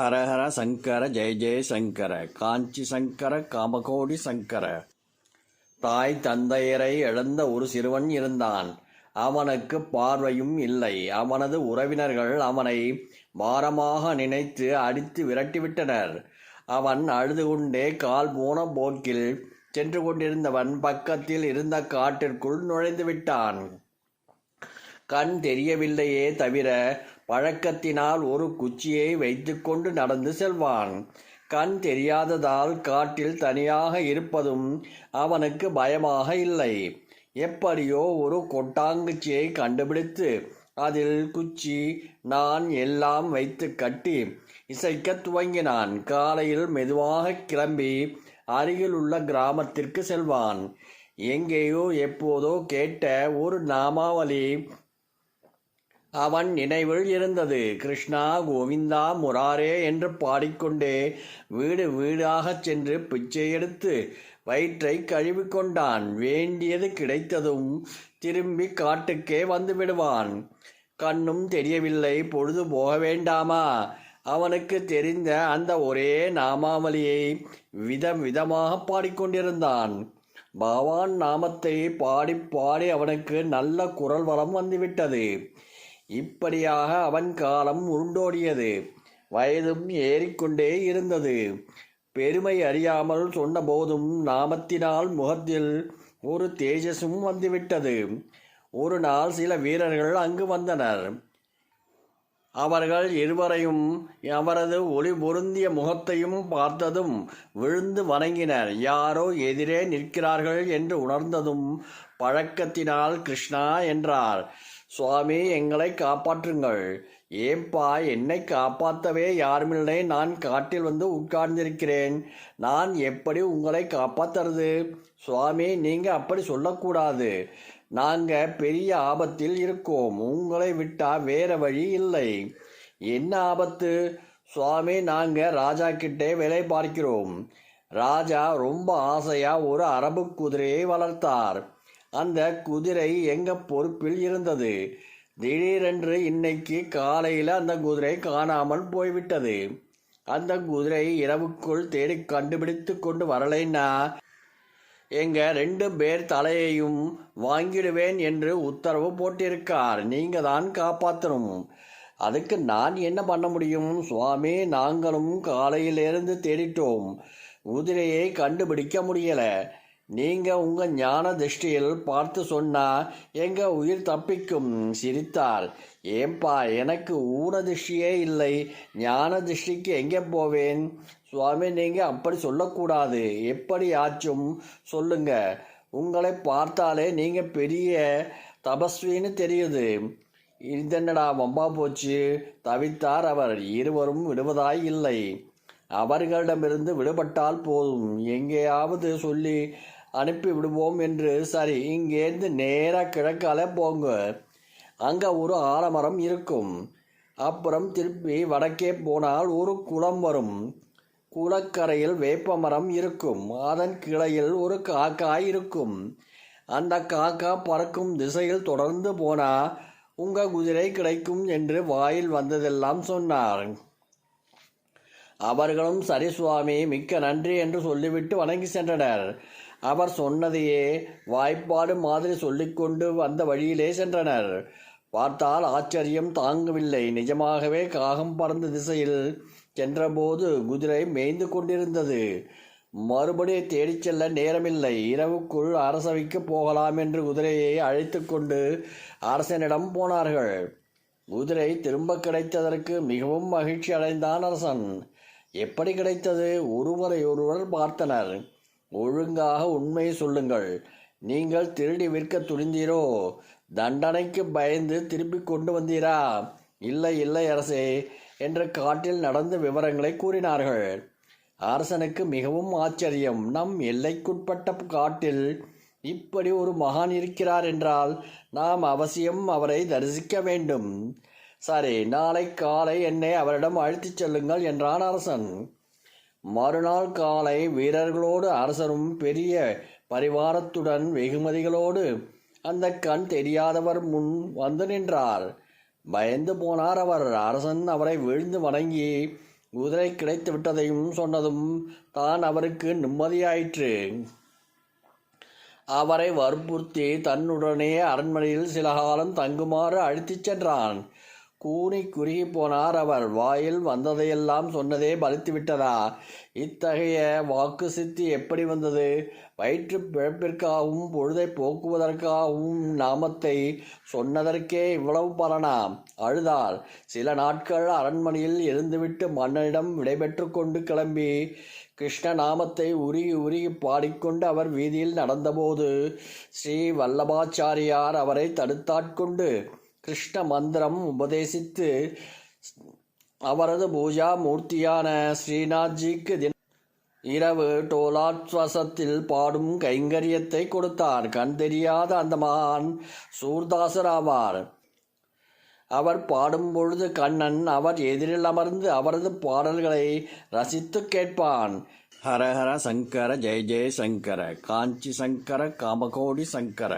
ஹரஹர சங்கர ஜெய ஜெய சங்கர காஞ்சி சங்கர காமகோடி சங்கர. தாய் தந்தையரை இழந்த ஒரு சிறுவன் இருந்தான். அவனுக்கு பார்வையும் இல்லை. அவனது உறவினர்கள் அவனை பாரமாக நினைத்து அடித்து விரட்டிவிட்டனர். அவன் அழுது கொண்டே கால் போன போக்கில் சென்று கொண்டிருந்தவன் பக்கத்தில் இருந்த காட்டிற்குள் நுழைந்து விட்டான். கண் தெரியவில்லையே தவிர பழக்கத்தினால் ஒரு குச்சியை வைத்துக்கொண்டு நடந்து செல்வான். கண் தெரியாததால் காட்டில் தனியாக இருப்பதும் அவனுக்கு பயமாக இல்லை. எப்படியோ ஒரு கொட்டாங்குச்சியை கண்டுபிடித்து அதில் குச்சி நான் எல்லாம் வைத்து கட்டி இசைக்க துவங்கினான். காலையில் மெதுவாக கிளம்பி அருகில் உள்ள கிராமத்திற்கு செல்வான். எங்கேயோ எப்போதோ கேட்ட ஒரு நாமாவளி அவன் நினைவில் இருந்தது கிருஷ்ணா கோவிந்தா முராரே என்று பாடிக்கொண்டே வீடு வீடாகச் சென்று பிச்சை எடுத்து வயிற்றை கழுவிக்கொண்டான் வேண்டியது கிடைத்ததும் திரும்பி காட்டுக்கே வந்து விடுவான். கண்ணும் தெரியவில்லை பொழுது போக வேண்டாமா? அவனுக்கு தெரிந்த அந்த ஒரே நாமாவளியை விதம் விதமாக பாடிக்கொண்டிருந்தான். பகவான் நாமத்தை பாடி பாடி அவனுக்கு நல்ல குரல் வளம் வந்துவிட்டது இப்படியாக அவன் காலம் உருண்டோடியது. வயதும் ஏறிக்கொண்டே இருந்தது. பெருமை அறியாமல் சொன்னபோதும் நாமத்தினால் முகத்தில் ஒரு தேஜஸும் வந்துவிட்டது. ஒரு நாள் சில வீரர்கள் அங்கு வந்தனர். அவர்கள் இருவரையும் அவரது ஒளி பொருந்திய முகத்தையும் பார்த்ததும் விழுந்து வணங்கினர். யாரோ எதிரே நிற்கிறார்கள் என்று உணர்ந்ததும் பழக்கத்தினால் கிருஷ்ணா என்றார். சுவாமி எங்களை காப்பாற்றுங்கள். ஏப்பா என்னை காப்பாற்றவே யாருமில்லை. நான் காட்டில் வந்து உட்கார்ந்திருக்கிறேன். நான் எப்படி உங்களை காப்பாத்துறது? சுவாமி நீங்கள் அப்படி சொல்லக்கூடாது. நாங்கள் பெரிய ஆபத்தில் இருக்கோம். உங்களை விட்டால் வேற வழி இல்லை. என்ன ஆபத்து? சுவாமி நாங்கள் ராஜா கிட்டே வேலை பார்க்கிறோம். ராஜா ரொம்ப ஆசையாக ஒரு அரபு குதிரையை வளர்த்தார். அந்த குதிரை எங்க பொறுப்பில் இருந்தது? திடீரென்று இன்னைக்கு காலையில் அந்த குதிரை காணாமல் போய்விட்டது. அந்த குதிரை இரவுக்குள் தேடி கண்டுபிடித்து கொண்டு வரலைன்னா? எங்க ரெண்டு பேர் தலையையும் வாங்கிடுவேன் என்று உத்தரவு போட்டிருக்கார். நீங்க தான் காப்பாற்றணும் அதுக்கு நான் என்ன பண்ண முடியும்? சுவாமி நாங்களும் காலையிலிருந்து தேடிட்டோம். குதிரையை கண்டுபிடிக்க முடியலை. நீங்கள் உங்கள் ஞான திருஷ்டியில் பார்த்து சொன்னால் எங்கள் உயிர் தப்பிக்கும் சிரித்தார். ஏன்பா எனக்கு ஊன திருஷ்டியே இல்லை. ஞான திருஷ்டிக்கு எங்கே போவேன்? சுவாமி நீங்கள் அப்படி சொல்லக்கூடாது. எப்படி ஆச்சும் சொல்லுங்க. உங்களை பார்த்தாலே நீங்கள் பெரிய தபஸ்வின்னு தெரியுது. இதென்னடா வம்பா போச்சு? தவித்தார் அவர். இருவரும் விடுவதாய் இல்லை. அவர்களிடமிருந்து விடுபட்டால் போதும். எங்கேயாவது சொல்லி அனுப்பி விடுவோம் என்று சரி இங்கேருந்து நேராக கிழக்கால போங்க. அங்கே ஒரு ஆலமரம் இருக்கும். அப்புறம் திருப்பி வடக்கே போனால் ஒரு குளம் வரும். குளக்கரையில் வேப்ப மரம் இருக்கும். அதன் கிளையில் ஒரு காக்காய் இருக்கும். அந்த காக்கா பறக்கும் திசையில் தொடர்ந்து போனால் உங்கள் குதிரை கிடைக்கும் என்று வாயில் வந்ததெல்லாம் சொன்னார். அவர்களும் சரி சுவாமி மிக்க நன்றி என்று சொல்லிவிட்டு வணங்கி சென்றனர். அவர் சொன்னதையே வாய்ப்பாடு மாதிரி சொல்லிக்கொண்டு வந்த வழியிலே சென்றனர். பார்த்தால் ஆச்சரியம் தாங்கவில்லை. நிஜமாகவே காகம் பறந்த திசையில் சென்றபோது குதிரை மேய்ந்து கொண்டிருந்தது. மறுபடி தேடிச் செல்ல நேரமில்லை. இரவுக்குள் அரசவைக்கு போகலாம் என்று குதிரையை அழைத்து கொண்டு அரசனிடம் போனார்கள். குதிரை திரும்ப கிடைத்ததற்கு மிகவும் மகிழ்ச்சி அடைந்தான் அரசன். எப்படி கிடைத்தது? ஒருவரை ஒருவர் பார்த்தனர். ஒழுங்காக உண்மையை சொல்லுங்கள். நீங்கள் திருடி விற்க துணிந்தீரோ? தண்டனைக்கு பயந்து திருப்பி கொண்டு வந்தீரா? இல்லை இல்லை அரசே என்று காட்டில் நடந்த விவரங்களை கூறினார்கள். அரசனுக்கு மிகவும் ஆச்சரியம். நம் எல்லைக்குட்பட்ட காட்டில் இப்படி ஒரு மகான் இருக்கிறார் என்றால் நாம் அவசியம் அவரை தரிசிக்க வேண்டும். சரி நாளை காலை என்னை அவரிடம் அழைத்துச் செல்லுங்கள் என்றான் அரசன். மறுநாள் காலை வீரர்களோடு அரசரும் பெரிய பரிவாரத்துடன் வெகுமதிகளோடு அந்த கண் தெரியாதவர் முன் வந்து நின்றார். பயந்து போனார் அவர். அரசன் அவரை விழுந்து வணங்கி குதிரை கிடைத்து விட்டதையும் சொன்னதும் தான் அவருக்கு நிம்மதியாயிற்று. அவரை வற்புறுத்தி தன்னுடனே அரண்மனையில் சில காலம் தங்குமாறு அழைத்துச் சென்றான். கூனி குறுகி போனார் அவர். வாயில் வந்ததையெல்லாம் சொன்னதே பலித்து விட்டதா இத்தகைய வாக்கு சித்தி எப்படி வந்தது? வயிற்று பிழப்பிற்காகவும் பொழுதை போக்குவதற்காகவும் நாமத்தை சொன்னதற்கே இவ்வளவு பலனா? அழுதார். சில நாட்கள் அரண்மனையில் இருந்துவிட்டு மன்னனிடம் விடைபெற்று கொண்டு கிளம்பி கிருஷ்ண நாமத்தை உருகி உருகி பாடிக்கொண்டு அவர் வீதியில் நடந்தபோது ஸ்ரீ வல்லபாச்சாரியார் அவரை தடுத்தாட்கொண்டு கிருஷ்ண மந்திரம் உபதேசித்து அவரது பூஜா மூர்த்தியான ஸ்ரீநாத்ஜிக்கு தின இரவு டோலாத்வசத்தில் பாடும் கைங்கரியத்தை கொடுத்தார். கண் தெரியாத அந்த மகான் சூர்தாசர் ஆவார் அவர் பாடும் பொழுது கண்ணன் அவர் எதிரில் அமர்ந்து அவரது பாடல்களை ரசித்து கேட்பான். ஹர ஹர சங்கர ஜெய ஜெய சங்கர காஞ்சி சங்கர காமகோடி சங்கர.